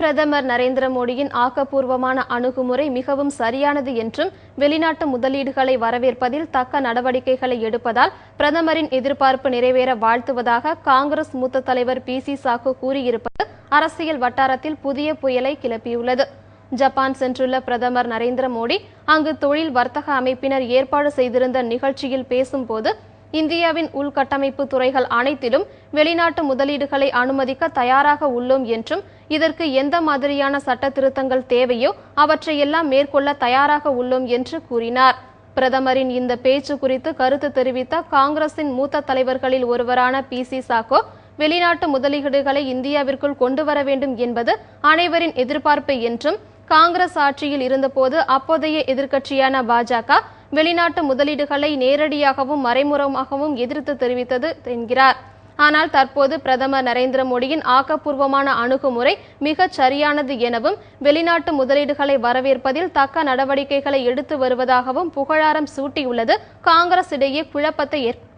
பிரதமர் நரேந்திர மோடியின் ஆக்கப்பூர்வமான அணுகுமுறை மிகவும் சரியானது என்றும் வெளிநாட்டு முதலீடுகளை வரவேற்பதில் தக்க நடவடிக்கைகளை எடுப்பதால் பிரதமரின் எதிர்பார்ப்பு நிறைவேற வாழ்த்துவதாக காங்கிரஸ் மூத்த தலைவர் பி சி சாக்கு கூறியிருப்பது அரசியல் வட்டாரத்தில் புதிய புயலை கிளப்பியுள்ளது. ஜப்பான் சென்றுள்ள பிரதமர் நரேந்திர மோடி அங்கு தொழில் வர்த்தக அமைப்பினர் ஏற்பாடு செய்திருந்த நிகழ்ச்சியில் பேசும்போது இந்தியாவின் உள்கட்டமைப்பு துறைகள் அனைத்திலும் வெளிநாட்டு முதலீடுகளை அனுமதிக்க தயாராக உள்ளோம் என்றும் இதற்கு எந்த மாதிரியான சட்ட திருத்தங்கள் தேவையோ அவற்றையெல்லாம் மேற்கொள்ள தயாராக உள்ளோம் என்று கூறினார். பிரதமரின் இந்த பேச்சு குறித்து கருத்து தெரிவித்த காங்கிரசின் மூத்த தலைவர்களில் ஒருவரான பி சி சாக்கோ வெளிநாட்டு முதலீடுகளை இந்தியாவிற்குள் கொண்டு வர வேண்டும் என்பது அனைவரின் எதிர்பார்ப்பு என்றும் காங்கிரஸ் ஆட்சியில் இருந்தபோது அப்போதைய எதிர்க்கட்சியான பாஜக வெளிநாட்டு முதலீடுகளை நேரடியாகவும் மறைமுகமாகவும் எதிர்த்து தெரிவித்தது என்கிறார். ஆனால் தற்போது பிரதமர் நரேந்திர மோடியின் ஆக்கப்பூர்வமான அணுகுமுறை மிகச் சரியானது எனவும் வெளிநாட்டு முதலீடுகளை வரவேற்பதில் தக்க நடவடிக்கைகளை எடுத்து வருவதாகவும் புகழாரம் சூட்டியுள்ளது காங்கிரஸ் இடையே குழப்பத்தை ஏற்ப